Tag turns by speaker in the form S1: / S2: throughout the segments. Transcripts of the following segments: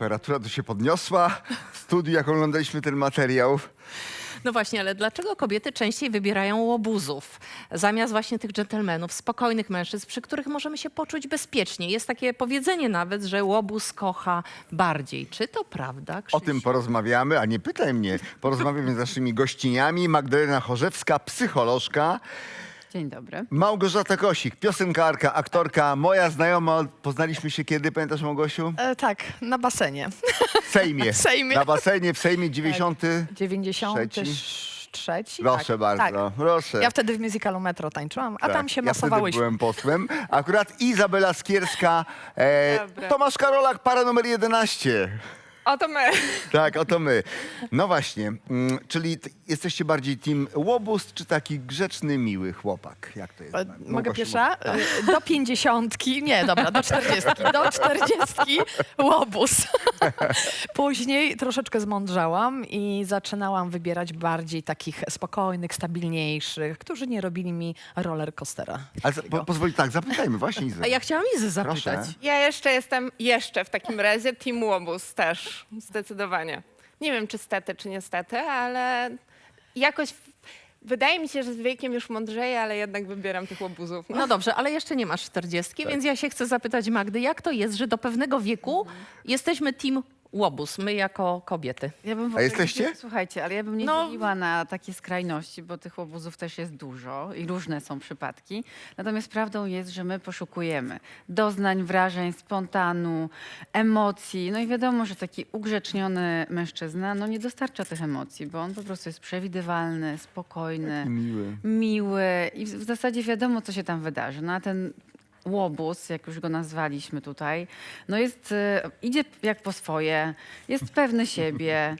S1: temperatura to się podniosła w studiu, jak oglądaliśmy ten materiał.
S2: No właśnie, ale dlaczego kobiety częściej wybierają łobuzów zamiast właśnie tych dżentelmenów, spokojnych mężczyzn, przy których możemy się poczuć bezpiecznie? Jest takie powiedzenie nawet, że łobuz kocha bardziej. Czy to prawda,
S1: O
S2: Krzysiu?
S1: tym porozmawiamy, a nie pytaj mnie. Porozmawiamy z naszymi gościniami. Magdalena Chorzewska, psycholożka.
S3: Dzień dobry.
S1: Małgorzata Kosik, piosenkarka, aktorka, moja znajoma. Poznaliśmy się kiedy, pamiętasz Małgosiu?
S4: E, tak, na basenie.
S1: W Sejmie.
S4: W Sejmie.
S1: Na basenie w Sejmie 90.
S4: 93.
S1: Proszę
S4: tak,
S1: bardzo,
S4: Tak.
S1: proszę.
S4: Ja wtedy w musicalu Metro tańczyłam, a
S1: Tak,
S4: tam się
S1: ja wtedy
S4: masowałyśmy.
S1: byłem posłem. Akurat Izabela Skierska, e,
S5: Dobra.
S1: Tomasz Karolak, para numer 11.
S5: Oto my.
S1: Tak, oto my. No właśnie, mm, czyli t- jesteście bardziej team łobuz, czy taki grzeczny, miły chłopak? Jak to jest?
S4: E,
S1: Małgosiu,
S4: Mogę pierwsza?
S1: tak.
S4: E, Do pięćdziesiątki, nie, dobra, do czterdziestki. Do czterdziestki łobuz. Później troszeczkę zmądrzałam i zaczynałam wybierać bardziej takich spokojnych, stabilniejszych, którzy nie robili mi roller coastera.
S1: Ale za- po, pozwoli, tak, zapytajmy właśnie Izę.
S2: A ja chciałam Izę zapytać.
S1: Proszę.
S5: Ja jeszcze jestem, jeszcze w takim razie Team Łobuz też, zdecydowanie. Nie wiem, czy stety, czy niestety, ale jakoś wydaje mi się, że z wiekiem już mądrzeję, ale jednak wybieram tych łobuzów. No.
S2: No dobrze, ale jeszcze nie masz 40,
S1: Tak.
S2: więc ja się chcę zapytać Magdy, jak to jest, że do pewnego wieku jesteśmy team łobuz, my jako kobiety?
S3: Ja bym w
S1: A
S3: ogóle
S1: jesteście?
S3: Nie, słuchajcie, ale ja bym nie
S2: No.
S3: dzieliła na takie skrajności, bo tych łobuzów też jest dużo i różne są przypadki. Natomiast prawdą jest, że my poszukujemy doznań, wrażeń, spontanu, emocji. No i wiadomo, że taki ugrzeczniony mężczyzna no nie dostarcza tych emocji, bo on po prostu jest przewidywalny, spokojny.
S1: Miły.
S3: miły i w w zasadzie wiadomo, co się tam wydarzy. No a ten łobuz, jak już go nazwaliśmy tutaj, no jest, e, idzie jak po swoje, jest pewny siebie.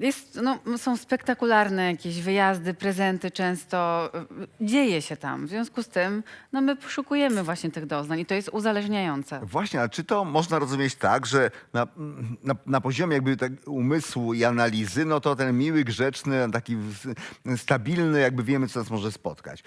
S3: Jest, no, są spektakularne jakieś wyjazdy, prezenty często. e, Dzieje się tam. W związku z tym no, my poszukujemy właśnie tych doznań i to jest uzależniające.
S1: Właśnie, ale czy to można rozumieć tak, że na, na, na poziomie jakby tak umysłu i analizy, no to ten miły, grzeczny, taki stabilny, jakby wiemy, co nas może spotkać.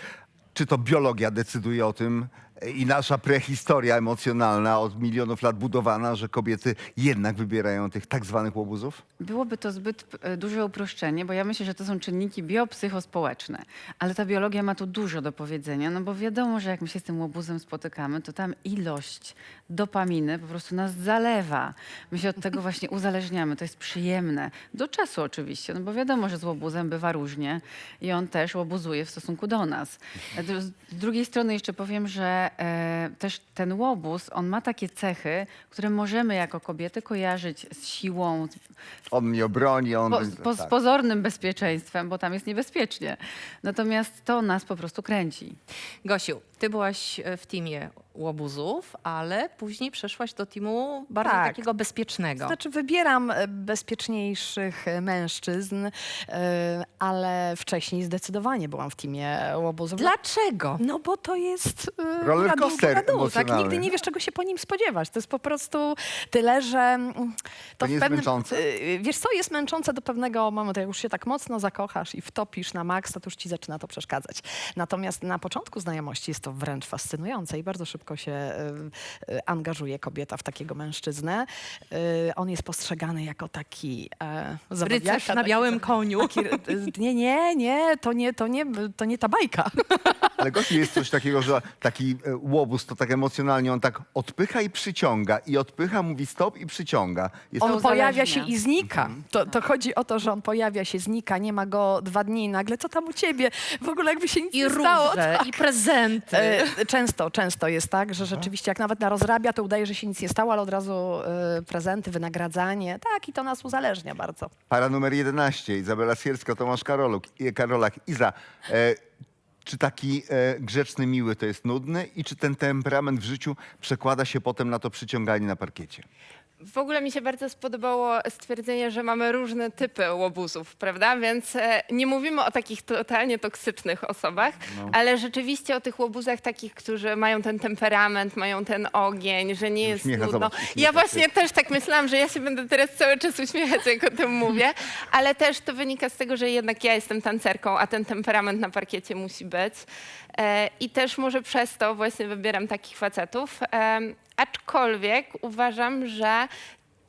S1: Czy to biologia decyduje o tym i nasza prehistoria emocjonalna od milionów lat budowana, że kobiety jednak wybierają tych tak zwanych łobuzów?
S3: Byłoby to zbyt e, duże uproszczenie, bo ja myślę, że to są czynniki biopsychospołeczne. Ale ta biologia ma tu dużo do powiedzenia, no bo wiadomo, że jak my się z tym łobuzem spotykamy, to tam ilość dopaminy po prostu nas zalewa. My się od tego właśnie uzależniamy. To jest przyjemne. Do czasu oczywiście, no bo wiadomo, że z łobuzem bywa różnie i on też łobuzuje w stosunku do nas. Z drugiej strony jeszcze powiem, że e, też ten łobuz, on ma takie cechy, które możemy jako kobiety kojarzyć z siłą,
S1: On mnie obroni, on...
S3: po,
S1: będzie-
S3: po, z
S1: tak.
S3: pozornym bezpieczeństwem, bo tam jest niebezpiecznie. Natomiast to nas po prostu kręci.
S2: Gosiu, ty byłaś e, w teamie łobuzów, ale później przeszłaś do teamu bardziej
S4: Tak.
S2: takiego bezpiecznego.
S4: Znaczy wybieram e, bezpieczniejszych e, mężczyzn, e, ale wcześniej zdecydowanie byłam w teamie łobuzów.
S2: Dlaczego?
S4: No bo to jest e,
S1: Roller
S4: na dół,
S1: coaster
S4: na dół, tak?
S1: emocjonalny.
S4: Nigdy nie wiesz, czego się po nim spodziewać. To jest po prostu tyle, że mm,
S1: To nie jest męczące?
S4: e, Wiesz co, jest męczące do pewnego momentu. Jak już się tak mocno zakochasz i wtopisz na maksa, to już ci zaczyna to przeszkadzać. Natomiast na początku znajomości jest to wręcz fascynujące i bardzo szybko się e, e, angażuje kobieta w takiego mężczyznę. E, On jest postrzegany jako taki e,
S2: Rycerz na białym koniu.
S4: Taki, nie, nie, nie, to nie, to nie, to nie ta bajka.
S1: Ale Gosiu, jest coś takiego, że taki e, łobuz to tak emocjonalnie, on tak odpycha i przyciąga. I odpycha, mówi stop i przyciąga. Jest
S4: On
S3: To
S4: pojawia się i znika. To, to chodzi o to, że on pojawia się, znika, nie ma go dwa dni i nagle co tam u ciebie? W ogóle jakby się nic
S2: I
S4: nie stało.
S2: róże, i prezenty.
S4: E, Często, często jest tak, że rzeczywiście jak nawet na rozrabia, to udaje, że się nic nie stało, ale od razu e, prezenty, wynagradzanie. Tak, i to nas uzależnia bardzo.
S1: Para numer 11, Izabela Sierska, Tomasz Karoluk, i- Karolak. Iza, e, czy taki e, grzeczny, miły to jest nudny i czy ten temperament w życiu przekłada się potem na to przyciąganie na parkiecie?
S5: W ogóle mi się bardzo spodobało stwierdzenie, że mamy różne typy łobuzów, prawda? Więc e, nie mówimy o takich totalnie toksycznych osobach, ale rzeczywiście o tych łobuzach takich, którzy mają ten temperament, mają ten ogień, że nie jest
S1: Uśmiecha,
S5: nudno.
S1: zobacz, uśmiecha
S5: Ja
S1: się.
S5: właśnie też tak myślałam, że ja się będę teraz cały czas uśmiechać, jak o tym mówię, ale też to wynika z tego, że jednak ja jestem tancerką, a ten temperament na parkiecie musi być. E, I też może przez to właśnie wybieram takich facetów. Em, Aczkolwiek uważam, że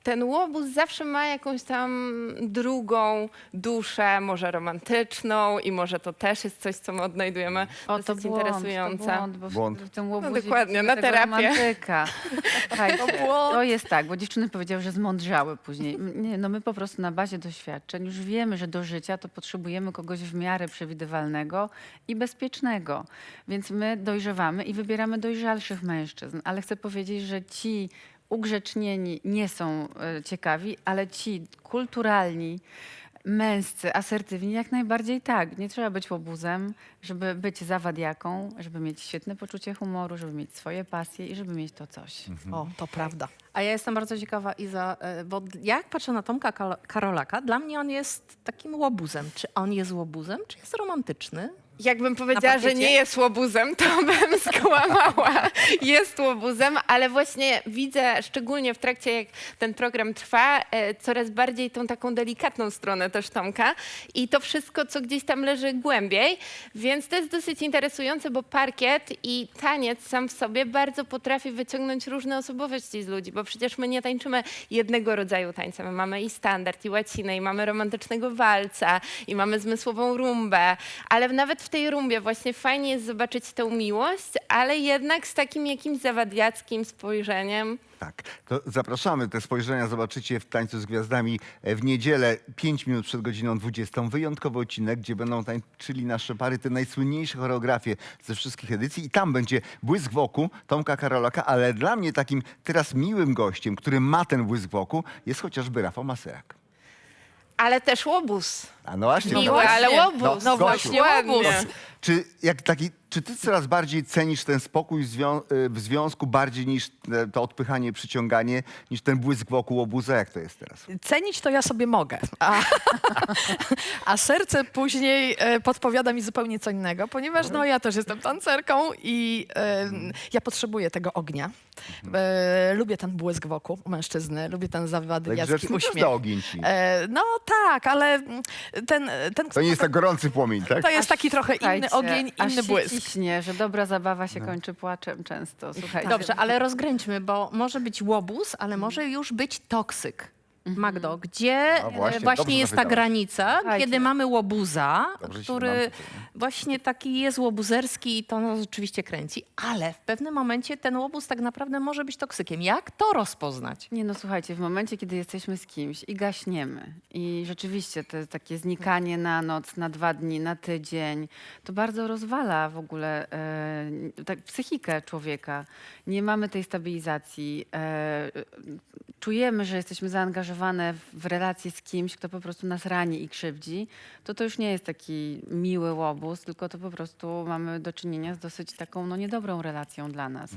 S5: ten łobuz zawsze ma jakąś tam drugą duszę, może romantyczną i może to też jest coś, co my odnajdujemy
S3: O, to błąd,
S5: interesujące.
S3: To błąd, bo w-
S1: Błąd.
S3: w tym łobuzie
S5: dokładnie,
S3: widzimy
S5: na
S3: tego
S5: terapię.
S3: romantyka. Słuchajcie,
S4: błąd.
S3: to jest tak, bo dziewczyny powiedziały, że zmądrzały później. M- Nie, no my po prostu na bazie doświadczeń już wiemy, że do życia to potrzebujemy kogoś w miarę przewidywalnego i bezpiecznego. Więc my dojrzewamy i wybieramy dojrzalszych mężczyzn. Ale chcę powiedzieć, że ci ugrzecznieni nie są e, ciekawi, ale ci kulturalni, męscy, asertywni, jak najbardziej tak. Nie trzeba być łobuzem, żeby być zawadiaką, żeby mieć świetne poczucie humoru, żeby mieć swoje pasje i żeby mieć to coś.
S4: O, to prawda.
S2: A ja jestem bardzo ciekawa, Iza, e, bo jak patrzę na Tomka Karolaka, dla mnie on jest takim łobuzem. Czy on jest łobuzem, czy jest romantyczny?
S5: Jakbym powiedziała, że nie jest łobuzem, to bym skłamała. Jest łobuzem, ale właśnie widzę, szczególnie w trakcie jak ten program trwa, e, coraz bardziej tą taką delikatną stronę też Tomka i to wszystko, co gdzieś tam leży głębiej. Więc to jest dosyć interesujące, bo parkiet i taniec sam w sobie bardzo potrafi wyciągnąć różne osobowości z ludzi, bo przecież my nie tańczymy jednego rodzaju tańca. My mamy i standard, i łacinę, i mamy romantycznego walca, i mamy zmysłową rumbę, ale nawet w tej rumbie właśnie fajnie jest zobaczyć tę miłość, ale jednak z takim jakimś zawadiackim spojrzeniem.
S1: Tak, to zapraszamy. Te spojrzenia zobaczycie w Tańcu z Gwiazdami e, w niedzielę, 5 minut przed godziną 20. Wyjątkowy odcinek, gdzie będą tańczyli nasze pary te najsłynniejsze choreografie ze wszystkich edycji. I tam będzie błysk wokół Tomka Karolaka, ale dla mnie takim teraz miłym gościem, który ma ten błysk wokół, jest chociażby Rafał Maserak.
S5: Ale też łobuz.
S1: A no właśnie.
S5: Miły,
S1: no właśnie.
S5: ale łobuz.
S1: No,
S5: No,
S1: Gosiu.
S5: właśnie łobuz.
S1: Czy, jak taki, czy ty coraz bardziej cenisz ten spokój w, zwią- y, w związku bardziej niż te- to odpychanie, przyciąganie, niż ten błysk wokół obuza? Jak to jest teraz?
S4: Cenić to ja sobie mogę, a, a serce później e, podpowiada mi zupełnie co innego, ponieważ no, ja też jestem tancerką i e, ja potrzebuję tego ognia. E, lubię ten błysk wokół u mężczyzny, lubię ten zawadyniacki
S1: grzeczny też
S4: uśmiech.
S1: ogień ci.
S4: E, no tak, ale mm, ten, ten
S1: To nie jest tak gorący płomień, tak?
S4: to jest taki trochę inny
S3: Słuchajcie,
S4: ogień,
S3: aż
S4: inny
S3: się
S4: błysk.
S3: ciśnie, że dobra zabawa się kończy płaczem często. Słuchajcie.
S2: Dobrze, ale rozgręćmy, bo może być łobuz, ale może już być toksyk. Magdo, gdzie
S1: A
S2: e,
S1: właśnie,
S2: właśnie,
S1: dobrze
S2: jest ta granica,
S3: Słuchajcie.
S2: kiedy mamy łobuza,
S1: Dobrze się
S2: który właśnie taki jest łobuzerski i to nas rzeczywiście kręci, ale w pewnym momencie ten łobuz tak naprawdę może być toksykiem. Jak to rozpoznać?
S3: Nie no, słuchajcie, w momencie, kiedy jesteśmy z kimś i gaśniemy i rzeczywiście to takie znikanie na noc, na dwa dni, na tydzień, to bardzo rozwala w ogóle e, tak psychikę człowieka. Nie mamy tej stabilizacji. E, czujemy, że jesteśmy zaangażowane w relacje z kimś, kto po prostu nas rani i krzywdzi, to to już nie jest taki miły łobuz, tylko to po prostu mamy do czynienia z dosyć taką no, niedobrą relacją dla nas.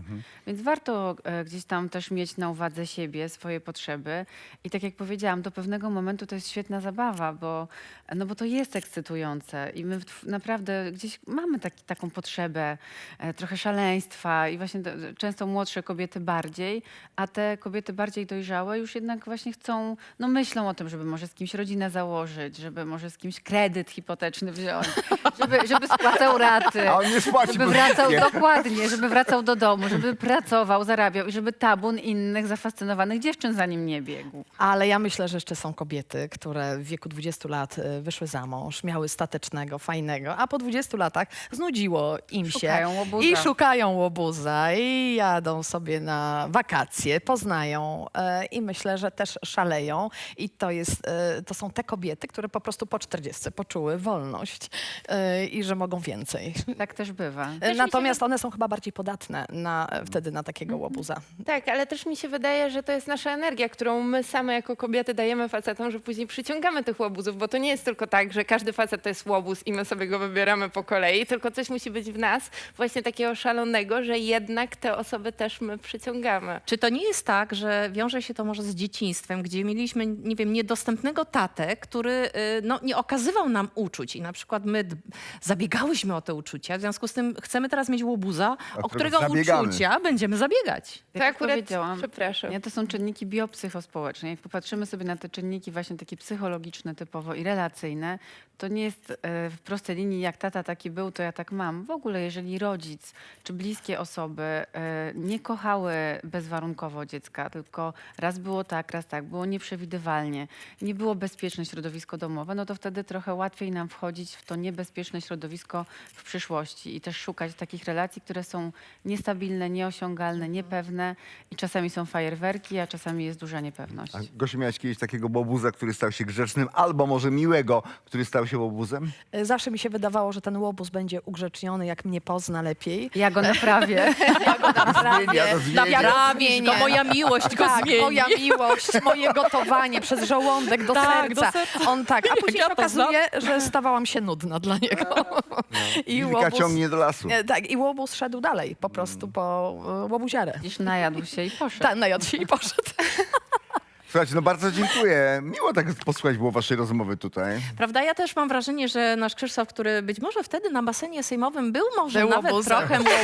S3: Więc warto e, gdzieś tam też mieć na uwadze siebie, swoje potrzeby. I tak jak powiedziałam, do pewnego momentu to jest świetna zabawa, bo, no bo to jest ekscytujące i my w- naprawdę gdzieś mamy taki, taką potrzebę e, trochę szaleństwa i właśnie to, często młodsze kobiety bardziej, a te kobiety bardziej dojrzałe już jednak właśnie chcą, no myślą o tym, żeby może z kimś rodzinę założyć, żeby może z kimś kredyt hipoteczny wziąć, żeby, żeby spłacał raty.
S1: A on nie
S3: Żeby
S1: bo
S3: wracał
S1: zniknie.
S3: dokładnie, żeby wracał do domu, żeby pracował, zarabiał i żeby tabun innych zafascynowanych dziewczyn za nim nie biegł.
S4: Ale ja myślę, że jeszcze są kobiety, które w wieku 20 lat y, wyszły za mąż, miały statecznego, fajnego, a po 20 latach znudziło im się
S3: Szukają łobuza.
S4: i szukają łobuza i jadą sobie na wakacje, poznają e, i myślę, że też szaleją i to, jest, e, to są te kobiety, które po prostu po 40 poczuły wolność e, i że mogą więcej.
S3: Tak też bywa.
S4: E,
S5: się
S4: Natomiast one są chyba bardziej podatne na, wtedy na takiego łobuza.
S5: Tak, ale też mi się wydaje, że to jest nasza energia, którą my same jako kobiety dajemy facetom, że później przyciągamy tych łobuzów, bo to nie jest tylko tak, że każdy facet to jest łobuz i my sobie go wybieramy po kolei, tylko coś musi być w nas właśnie takiego szalonego, że jednak te osoby też my przyciągamy.
S2: Czy to nie jest tak, że wiąże się to może z dzieciństwem, gdzie mieliśmy, nie wiem, niedostępnego tatę, który y, no, nie okazywał nam uczuć i na przykład my zabiegałyśmy o te uczucia, w związku z tym chcemy teraz mieć łobuza, o,
S1: którego
S2: którego
S1: zabiegamy.
S2: uczucia będziemy zabiegać.
S3: Jak
S5: To akurat-
S3: powiedziałam,
S5: przepraszam.
S3: Nie, to są czynniki biopsychospołeczne. Jak popatrzymy sobie na te czynniki właśnie takie psychologiczne typowo i relacyjne, to nie jest e, w prostej linii jak tata taki był, to ja tak mam. W ogóle jeżeli rodzic czy bliskie osoby e, nie kochały bezwarunkowo dziecka, tylko raz było tak, raz tak, było nieprzewidywalnie, nie było bezpieczne środowisko domowe, no to wtedy trochę łatwiej nam wchodzić w to niebezpieczne środowisko w przyszłości i też szukać takich relacji, które są niestabilne, nieosiągalne, niepewne i czasami są fajerwerki, a czasami jest duża niepewność.
S1: A Gosiu, miałeś kiedyś takiego łobuza, który stał się grzecznym, albo może miłego, który stał się łobuzem?
S4: Y, Zawsze mi się wydawało, że ten łobuz będzie ugrzeczniony, jak mnie pozna lepiej.
S3: Ja go naprawię.
S4: Ja go naprawię.
S1: Zmienia, to zmienia.
S4: Ja go
S2: Naprawisz
S4: zmienię.
S2: go, moja miłość go
S4: tak,
S2: zmieni.
S4: Moja miłość, moje gotowanie przez żołądek do
S2: Tak, do
S4: serca. On tak, a później
S2: ja
S4: się
S2: to
S4: okazuje, że stawałam się nudna dla niego. I
S1: Wilka ciągnie do lasu.
S4: e, Tak, i łobuz szedł dalej, po prostu po e, łobuziarę.
S3: Gdzieś najadł się i poszedł.
S4: Tak, najadł się i poszedł.
S1: Słuchajcie, no bardzo dziękuję. Miło tak posłuchać było waszej rozmowy tutaj.
S2: Prawda? Ja też mam wrażenie, że nasz Krzysztof, który być może wtedy na basenie sejmowym był może
S4: Był
S2: nawet trochę łobuzem,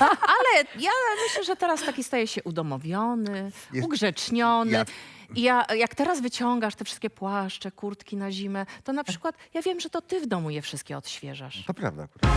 S2: ale ja myślę, że teraz taki staje się udomowiony,
S1: Jest-
S2: ugrzeczniony.
S1: Ja-
S2: I ja, jak teraz wyciągasz te wszystkie płaszcze, kurtki na zimę, to na przykład ja wiem, że to ty w domu je wszystkie odświeżasz.
S1: To prawda. akurat.